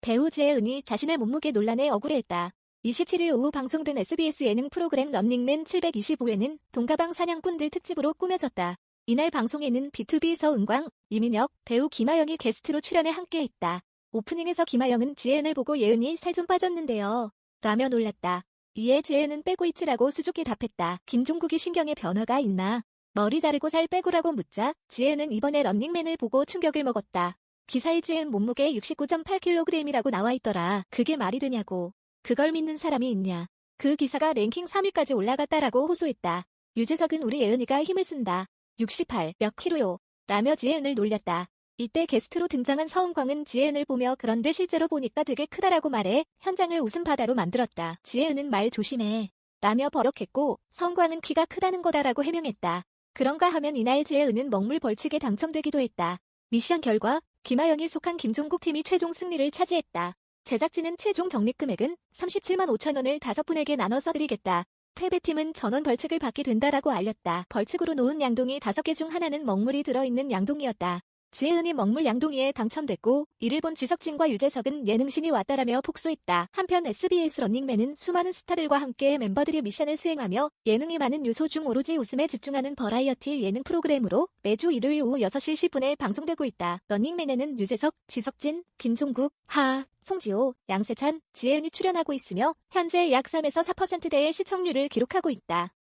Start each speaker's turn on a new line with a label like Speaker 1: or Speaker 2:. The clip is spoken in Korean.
Speaker 1: 배우 지혜은이 자신의 몸무게 논란에 억울해했다. 27일 오후 방송된 SBS 예능 프로그램 런닝맨 725회는 동가방 사냥꾼들 특집으로 꾸며졌다. 이날 방송에는 B2B 서은광, 이민혁, 배우 김하영이 게스트로 출연해 함께했다. 오프닝에서 김하영은 지혜은을 보고 예은이 살 좀 빠졌는데요. 라며 놀랐다. 이에 지혜은은 빼고 있지라고 수줍게 답했다. 김종국이 신경에 변화가 있나? 머리 자르고 살 빼고라고 묻자 지혜은은 이번에 런닝맨을 보고 충격을 먹었다. 기사에 지은 몸무게 69.8kg이라고 나와 있더라. 그게 말이 되냐고. 그걸 믿는 사람이 있냐. 그 기사가 랭킹 3위까지 올라갔다라고 호소했다. 유재석은 우리 예은이가 힘을 쓴다. 68 몇 킬로요. 라며 지혜은을 놀렸다. 이때 게스트로 등장한 서은광은 지혜은을 보며 그런데 실제로 보니까 되게 크다라고 말해 현장을 웃음 바다로 만들었다. 지혜은은 말 조심해. 라며 버럭했고 서은광은 키가 크다는 거다라고 해명했다. 그런가 하면 이날 지혜은은 먹물 벌칙에 당첨되기도 했다. 미션 결과 김하영이 속한 김종국 팀이 최종 승리를 차지했다. 제작진은 최종 적립금액은 37만 5천 원을 다섯 분에게 나눠서 드리겠다. 패배팀은 전원 벌칙을 받게 된다라고 알렸다. 벌칙으로 놓은 양동이 다섯 개 중 하나는 먹물이 들어있는 양동이었다. 지혜은이 먹물 양동이에 당첨됐고 이를 본 지석진과 유재석은 예능신이 왔다라며 폭소했다. 한편 SBS 런닝맨은 수많은 스타들과 함께 멤버들이 미션을 수행하며 예능이 많은 요소 중 오로지 웃음에 집중하는 버라이어티 예능 프로그램으로 매주 일요일 오후 6시 10분에 방송되고 있다. 런닝맨에는 유재석, 지석진, 김종국, 하, 송지호, 양세찬, 지혜은이 출연하고 있으며 현재 약 3에서 4%대의 시청률을 기록하고 있다.